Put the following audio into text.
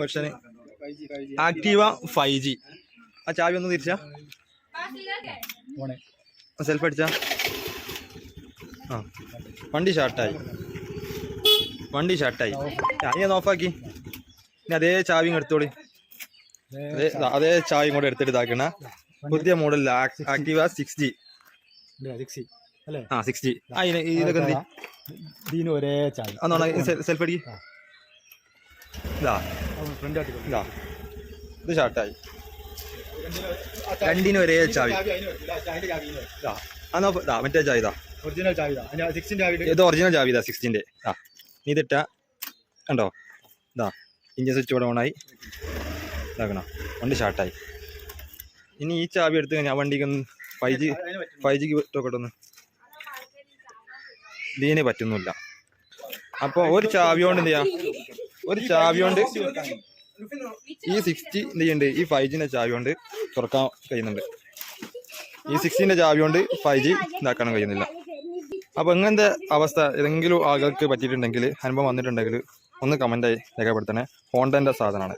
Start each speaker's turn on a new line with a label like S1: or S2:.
S1: Version Activa? Five G. ആ ചാവി ഒന്ന് തിരിച്ചാ? സെൽഫ് അടിച്ചാ? ആ. വണ്ടി ഷാർട്ടായി. വണ്ടി ഷാർട്ടായി. ഞാൻ ഒന്ന് ഓഫാക്കി. ഇനി അതേ ചാവിയും എടുത്തോളി. അതേ അതേ ചാവിയും കൂടെ എടുത്തിട്ട് ഇതാക്കണ. പുതിയ മോഡലില്ല ആക്റ്റീവ സിക്സ് ജി ആ സിക്സ് ജി ആ ഇതൊക്കെ എന്തി
S2: ഒരേ ചാവി.
S1: അന്നാണ് സെൽഫ് അടിക്കാ. ഇതാ. ഇതാ. ഇത് ഷാർട്ടായി രണ്ടിനും ഒരേ ചാവി. ഇതാ അന്നാ ഇതാ. മറ്റേ ചാവി ഇതാ.
S2: ഒറിജിനൽ ഇതാ.
S1: ഒറിജിനൽ ചാവി ഇതാ സിക്സ്റ്റീന്റെ ആ നീ ഇതിട്ട കണ്ടോ? ഇതാ. ഇഞ്ചിൻ സ്വിച്ച് ഇവിടെ ഓണായി ഇതാക്കണം? വണ്ടി ഷാർട്ടായി ഇനി ഈ ചാവി എടുത്തു കഴിഞ്ഞാൽ വണ്ടിക്ക് ഒന്ന് ഫൈവ് ജി ഫൈവ് ജിക്ക് പറ്റൊക്കെ ഒന്ന്. ഇതിന് പറ്റുന്നില്ല. അപ്പോൾ ഒരു ചാവി കൊണ്ട് എന്ത് ചെയ്യാം? ഒരു ചാവി കൊണ്ട് ഈ സിക്സ്റ്റി ഉണ്ട് ചെയ്യുന്നുണ്ട് ഈ ഫൈവ് ജിന്റെ ചാവി കൊണ്ട് തുറക്കാൻ കഴിയുന്നുണ്ട്. ഈ സിക്സ്റ്റീന്റെ ചാവി കൊണ്ട് ഫൈവ് ജി ഇതാക്കാനും കഴിയുന്നില്ല. അപ്പോൾ ഇങ്ങനത്തെ അവസ്ഥ ഏതെങ്കിലും ആളുകൾക്ക് പറ്റിയിട്ടുണ്ടെങ്കിൽ അനുഭവം വന്നിട്ടുണ്ടെങ്കിൽ ഒന്ന് കമന്റായി രേഖപ്പെടുത്തണേ. ഹോണ്ടന്റെ സാധനമാണ്.